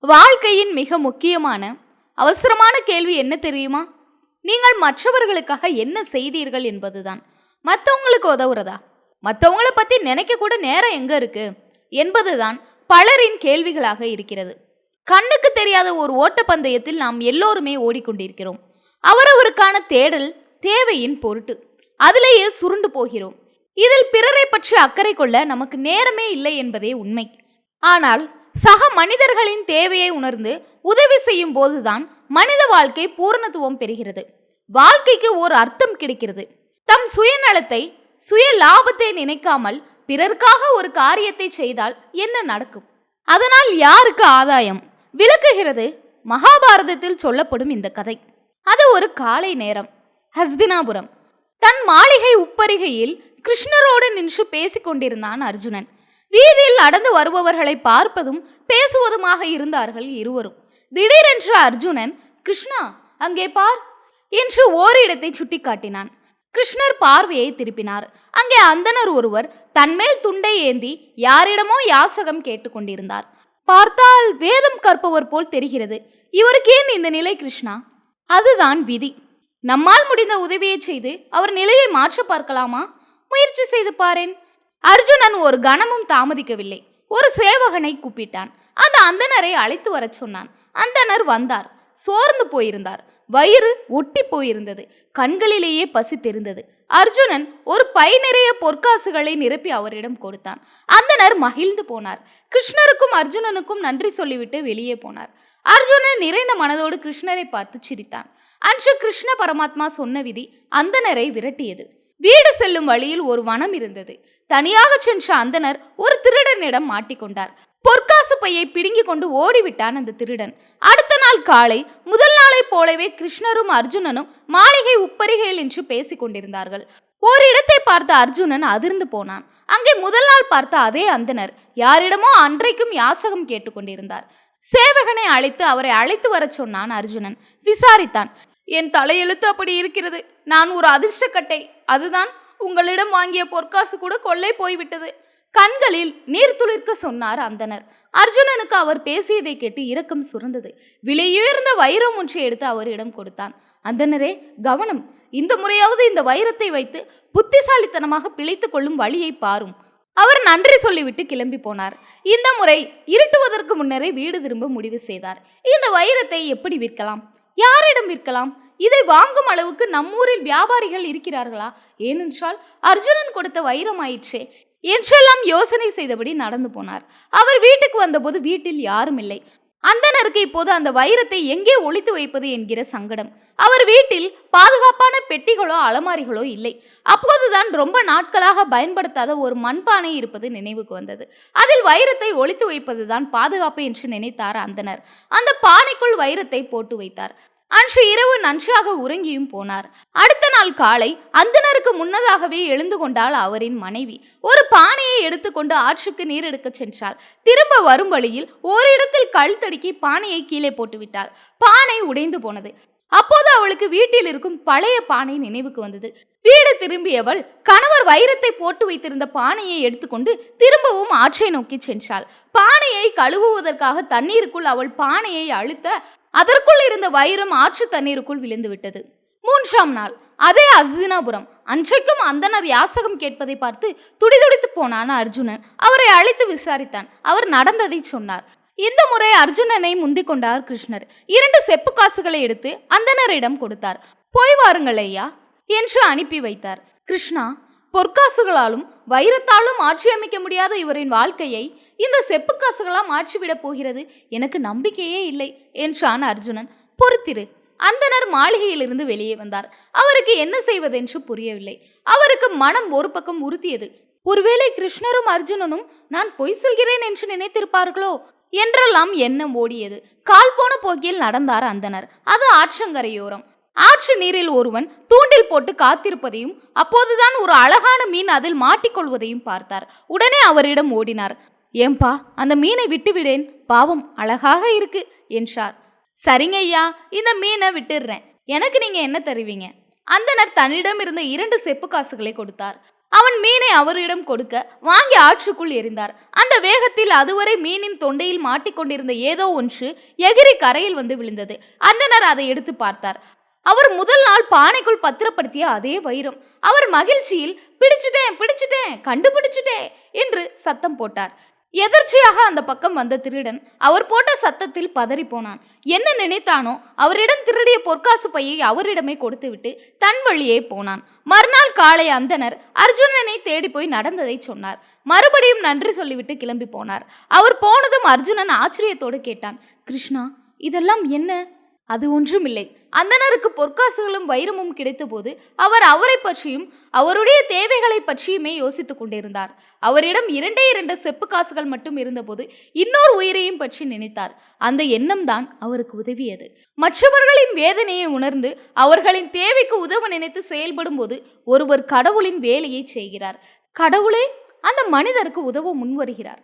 வாழ்க்கையின் மிக முக்கியமான அவசரமான கேள்வி என்ன தெரியுமா? நீங்கள் மற்றவர்களுக்காக என்ன செய்தீர்கள் என்பதுதான். மற்றவங்களுக்கு உதவுறதா? மற்றவங்கள பற்றி நினைக்க கூட நேரம் எங்க இருக்கு? என்பதுதான் பலரின் கேள்விகளாக இருக்கிறது. கண்ணுக்கு தெரியாத ஒரு ஓட்டப்பந்தயத்தில் நாம் எல்லோருமே ஓடிக்கொண்டிருக்கிறோம். அவரவருக்கான தேடல் தேவையின் பொருட்டு. அதிலேயே சுருண்டு போகிறோம். இதில் பிறரை பற்றி அக்கறை கொள்ள நமக்கு நேரமே இல்லை என்பதே உண்மை. ஆனால் சக மனிதர்களின் தேவையை உணர்ந்து உதவி செய்யும் போதுதான் மனித வாழ்க்கை பூரணத்துவம் பெறுகிறது. வாழ்க்கைக்கு ஒரு அர்த்தம் கிடைக்கிறது. தம் சுயநலத்தை சுய லாபத்தை நினைக்காமல் பிறருக்காக ஒரு காரியத்தை செய்தால் என்ன நடக்கும்? அதனால் யாருக்கு ஆதாயம்? விளக்குகிறது மகாபாரதத்தில் சொல்லப்படும் இந்த கதை. அது ஒரு காலை நேரம். ஹஸ்தினாபுரம். தன் மாளிகை உப்பரிகையில் கிருஷ்ணரோடு நின்று பேசிக் கொண்டிருந்தான் அர்ஜுனன். வீதியில் நடந்து வருபவர்களை பார்ப்பதும் பேசுவதுமாக இருந்தார்கள் இருவரும். திடீரென்று அர்ஜுனன் கிருஷ்ணா அங்கே பார் என்று ஓரிடத்தை சுட்டிக்காட்டினான். கிருஷ்ணர் பார்வையை திருப்பினார். அங்கே அந்தணர் ஒருவர் தன்மேல் துண்டை ஏந்தி யாரிடமோ யாசகம் கேட்டுக்கொண்டிருந்தார் பார்த்தால் வேதம் கற்பவர் போல் தெரிகிறது. இவருக்கு ஏன் இந்த நிலை கிருஷ்ணா? அதுதான் விதி. நம்மால் முடிந்த உதவியை செய்து அவர் நிலையை மாற்ற பார்க்கலாமா? முயற்சி செய்து பாரேன். அர்ஜுனன் ஒரு கணமும் தாமதிக்கவில்லை. ஒரு சேவகனை கூப்பிட்டான். அந்த அந்தணரை அழைத்து வரச் சொன்னான். அந்தணர் வந்தார். சோர்ந்து போயிருந்தார். வயிறு ஒட்டி போயிருந்தது. கண்களிலேயே பசி தெரிந்தது. அர்ஜுனன் ஒரு பை நிறைய பொற்காசுகளை நிரப்பி அவரிடம் கொடுத்தான். அந்தனர் மகிழ்ந்து போனார். கிருஷ்ணருக்கும் அர்ஜுனனுக்கும் நன்றி சொல்லிவிட்டு வெளியே போனார். அர்ஜுனன் நிறைந்த மனதோடு கிருஷ்ணரை பார்த்து சிரித்தான். அன்று கிருஷ்ண பரமாத்மா சொன்ன விதி அந்தணரை விரட்டியது. வீடு செல்லும் வழியில் ஒரு வனம் இருந்தது. தனியாக சென்ற அந்தனர் ஒரு திருடனிடம் மாட்டிக்கொண்டார் பொற்காசு பையை பிடுங்கிக் கொண்டு ஓடிவிட்டான் அந்த திருடன். அடுத்த நாள் காலை முதல் நாளைப் போலவே கிருஷ்ணரும் அர்ஜுனனும் மாளிகை உப்பரிகையில் என்று பேசிக் கொண்டிருந்தார்கள். ஓரிடத்தை பார்த்த அர்ஜுனன் அதிர்ந்து போனான். அங்கே முதல் நாள் பார்த்த அதே அந்தனர் யாரிடமோ அன்றைக்கும் யாசகம் கேட்டுக்கொண்டிருந்தார் சேவகனை அழைத்து அவரை அழைத்து வரச் சொன்னான் அர்ஜுனன். விசாரித்தான் என் தலையெழுத்து அப்படி இருக்கிறது. நான் ஒரு அதிர்ஷ்டக்கட்டை. அதுதான் உங்களிடம் வாங்கிய பொற்காசு கூட கொள்ளை போய்விட்டது. கண்களில் நீர் துளிர்க்க சொன்னார் அந்தனர் அர்ஜுனனுக்கு அவர் பேசியதை கேட்டு இரக்கம் சுரந்தது. விலையுயர்ந்த வைரம் ஒன்றை எடுத்து அவரிடம் கொடுத்தான். அந்தனரே கவனம். இந்த முறையாவது இந்த வைரத்தை வைத்து புத்திசாலித்தனமாக பிழைத்துக் கொள்ளும் வழியை பாரும். அவர் நன்றி சொல்லிவிட்டு கிளம்பி போனார். இந்த முறை இருட்டுவதற்கு முன்னரே வீடு திரும்ப முடிவு செய்தார். இந்த வைரத்தை எப்படி விற்கலாம்? யாரிடம் விற்கலாம்? இதை வாங்கும் அளவுக்கு நம்மூரில் வியாபாரிகள் இருக்கிறார்களா? ஏனென்றால் அர்ஜுனன் கொடுத்த வைரம் ஆயிற்றே என்றெல்லாம் யோசனை செய்தபடி நடந்து போனார். அவர் வீட்டுக்கு வந்தபோது வீட்டில் யாரும் இல்லை. அந்தனருக்கு இப்போது அந்த வைரத்தை எங்கே ஒழித்து வைப்பது என்கிற சங்கடம். அவர் வீட்டில் பாதுகாப்பான பெட்டிகளோ அலமாரிகளோ இல்லை. அப்போதுதான் ரொம்ப நாட்களாக பயன்படுத்தாத ஒரு மண்பானை இருப்பது நினைவுக்கு வந்தது. அதில் வைரத்தை ஒழித்து வைப்பதுதான் பாதுகாப்பு என்று நினைத்தார் அந்தனர். அந்த பானைக்குள் வைரத்தை போட்டு வைத்தார். அன்று இரவு நன்றாக உறங்கியும் போனார். அடுத்த நாள் காலை அந்தனருக்கு முன்னதாகவே எழுந்து கொண்டாள் அவரின் மனைவி. ஒரு பானையை எடுத்துக்கொண்டு ஆற்றுக்கு நீர் எடுக்கச் சென்றாள். திரும்ப வரும் வழியில் ஓரிடத்தில் கல் தடுக்கி பானையை கீழே போட்டுவிட்டாள். பானை உடைந்து போனது. அப்போது அவளுக்கு வீட்டில் இருக்கும் பழைய பானை நினைவுக்கு வந்தது. வீடு திரும்பியவள் கணவர் வைரத்தை போட்டு வைத்திருந்த பானையை எடுத்துக்கொண்டு திரும்பவும் ஆற்றை நோக்கி சென்றாள். பானையை கழுவுவதற்காக தண்ணீருக்குள் அவள் பானையை அழுத்த அதற்குள் இருந்த வைரம் ஆற்று தண்ணீருக்குள் விழுந்து விட்டது. மூன்றாம் நாள் அதே அஸ்தினாபுரம் அன்றைக்கும் அந்தனர் யாசகம் கேட்பதை பார்த்து துடிதுடித்து போனான் அர்ஜுனன். அவரை அழைத்து விசாரித்தான். அவர் நடந்ததை சொன்னார். இந்த முறை அர்ஜுனனை முந்திக் கொண்டார் கிருஷ்ணர். இரண்டு செப்பு காசுகளை எடுத்து அந்தனரிடம் கொடுத்தார். போய் வாருங்கள் ஐயா என்று அனுப்பி வைத்தார். கிருஷ்ணா பொற்காசுகளாலும் வைரத்தாலும் ஆட்சி அமைக்க முடியாத இவரின் வாழ்க்கையை இந்த செப்பு காசுகளாம் மாற்றிவிடப் போகிறது? எனக்கு நம்பிக்கையே இல்லை என்றான் அர்ஜுனன். பொறுத்திரு. அந்தனர் மாளிகையிலிருந்து வெளியே வந்தார். அவருக்கு என்ன செய்வதென்று புரியவில்லை. அவருக்கு மனம் ஒரு பக்கம் உறுத்தியது. ஒருவேளை கிருஷ்ணரும் அர்ஜுனனும் நான் பொய் சொல்கிறேன் என்று நினைத்திருப்பார்களோ? என்றெல்லாம் எண்ணம் ஓடியது. கால் போன போக்கில் நடந்தார் அந்தனர் அது ஆற்றங்கரையோரம். ஆற்று நீரில் ஒருவன் தூண்டில் போட்டு காத்திருப்பதையும் அப்போதுதான் ஒரு அழகான மீன் அதில் மாட்டிக்கொள்வதையும் பார்த்தார். உடனே அவரிடம் ஓடினார். ஏம்பா அந்த மீனை விட்டுவிடேன். பாவம் அழகாக இருக்கு என்றார். சரிங்க ஐயா இந்த மீனை விட்டுடுறேன். எனக்கு நீங்க என்ன தருவீங்க? அந்தனர் தன்னிடம் இருந்த இரண்டு செப்பு காசுகளை கொடுத்தார். அவன் மீனை அவரிடம் கொடுக்க வாங்கி ஆற்றுக்குள் எறிந்தார். அந்த வேகத்தில் அதுவரை மீனின் தொண்டையில் மாட்டிக்கொண்டிருந்த ஏதோ ஒன்று எகிரி கரையில் வந்து விழுந்தது. அந்தனர் அதை எடுத்து பார்த்தார். அவர் முதல் நாள் பானைக்குள் பத்திரப்படுத்திய அதே வைரம். அவர் மகிழ்ச்சியில் பிடிச்சிட்டேன் பிடிச்சிட்டேன் கண்டுபிடிச்சிட்டேன் என்று சத்தம் போட்டார். எதர்ச்சியாக அந்த பக்கம் வந்த திருடன் அவர் போட்ட சத்தத்தில் பதறி போனான் என்ன நினைத்தானோ அவரிடம் திருடிய பொற்காசு பையை அவரிடமே கொடுத்துவிட்டு தன் வழியே போனான். மறுநாள் காலை அந்தனர் அர்ஜுனனை தேடி போய் நடந்ததை சொன்னார். மறுபடியும் நன்றி சொல்லிவிட்டு கிளம்பி போனார். அவர் போனதும் அர்ஜுனன் ஆச்சரியத்தோடு கேட்டான் கிருஷ்ணா இதெல்லாம் என்ன? அது ஒன்றுமில்லை. அந்தனருக்கு பொற்காசுகளும் வைரமும் கிடைத்தபோது அவர் அவரை பற்றியும் அவருடைய தேவைகளை பற்றியுமே யோசித்துக் கொண்டிருந்தார். அவரிடம் இரண்டே இரண்டு செப்பு காசுகள் மட்டும் இருந்தபோது இன்னொரு உயிரையும் பற்றி நினைத்தார். அந்த எண்ணம் தான் அவருக்கு உதவியது. மற்றவர்களின் வேதனையை உணர்ந்து அவர்களின் தேவைக்கு உதவ நினைத்து செயல்படும் போது ஒருவர் கடவுளின் வேலையை செய்கிறார். கடவுளே அந்த மனிதருக்கு உதவ முன்வருகிறார்.